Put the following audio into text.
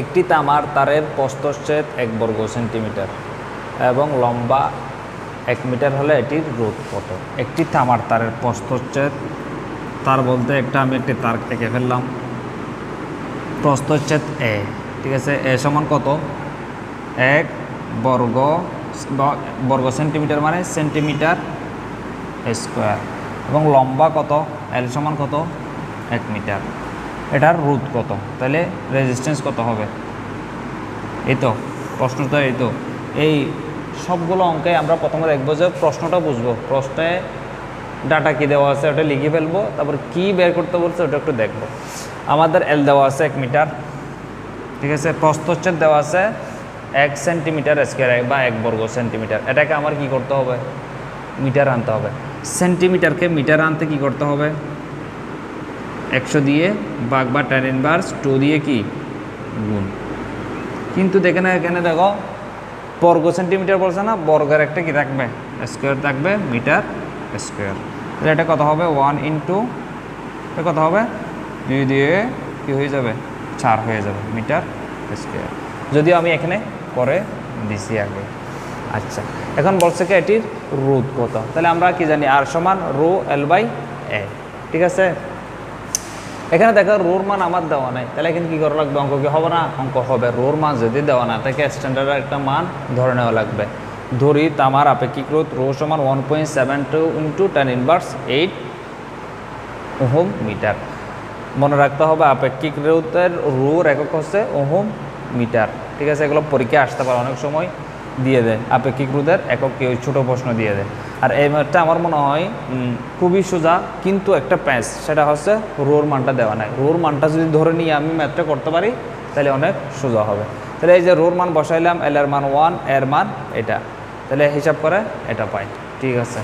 একটি তামার তারের প্রস্তচ্ছেদ এক বর্গ সেন্টিমিটার এবং লম্বা এক মিটার হলে এটির রোধ কত? একটি তামার তারের প্রস্তচ্ছেদ তার বলতে একটা আমি একটি তার এঁকে ফেললাম। প্রস্থচ্ছেদ এ, ঠিক আছে? এ সমান কত? এক বর্গ বর্গ সেন্টিমিটার মানে সেন্টিমিটার স্কোয়ার। এবং লম্বা কত? এল সমান কত? এক মিটার। এটার রোধ কত? তাহলে রেজিস্ট্যান্স কত হবে? এই তো, প্রশ্ন তো এই তো। এই সবগুলো অঙ্কে আমরা প্রথমে দেখব যে প্রশ্নটা বুঝব। প্রশ্নে ডাটা কী দেওয়া আছে ওটা লিখে ফেলব, তারপর কী বের করতে বলছে ওটা একটু দেখব। আমাদের এল দেওয়া আছে এক মিটার, ঠিক আছে? প্রস্থচ্ছেদ দেওয়া আছে এক সেন্টিমিটার স্কোয়ার বা এক বর্গ সেন্টিমিটার। এটাকে আমার কি করতে হবে? মিটার আনতে হবে। সেন্টিমিটারকে মিটার আনতে কি করতে হবে? একশো দিয়ে, বাঘ বা টেন ইনভার্স টু দিয়ে কি? গুণ। কিন্তু দেখে না এখানে দেখো, বর্গ সেন্টিমিটার বলছে না, বর্গের একটা কি থাকবে? স্কোয়ার থাকবে মিটার স্কোয়ার তাহলে এটা কত হবে? ওয়ান ইন্টু এটা কত হবে? দুই দিয়ে কি হয়ে যাবে? চার হয়ে যাবে মিটার স্কোয়ার যদিও আমি এখানে পরে দিছি আগে। আচ্ছা এখন বলছে কি এটির রোধ কত? তাহলে আমরা কি জানি? আর সমান রো এল বাই এ ঠিক আছে? এখানে দেখো, রোর মান আমার দেওয়া নাই। তাহলে এখানে কী করা লাগবে? অঙ্ক কি হবে না? অঙ্ক হবে। রোর মান যদি দেওয়া না তাকে স্ট্যান্ডার্ড একটা মান ধরে নেওয়া লাগবে? ধরি তামার আপেক্ষিক রোধ রো সমান one point seven two into ten inverse eight ohm metre. মনে রাখতে হবে আপেক্ষিক রোধের রোর একক হচ্ছে ওহম মিটার। ঠিক আছে, এগুলো পরীক্ষা আসতে পারে, অনেক সময় দিয়ে দেয়। আপেক্ষিক রোধের একক কি? ওই ছোটো প্রশ্ন দিয়ে দেয়। আর এই ম্যাথটা আমার মনে হয় খুবই সোজা, কিন্তু একটা প্যাঁচ। সেটা হচ্ছে রোর মানটা দেওয়া নাই। রোর মানটা যদি ধরে নিয়ে আমি ম্যাথটা করতে পারি, তাহলে অনেক সোজা হবে। তাহলে এই যে রোর মান বসাইলাম, এল এর মান ওয়ান, এর মান এটা। তাহলে হিসাব করে এটা পাই। ঠিক আছে।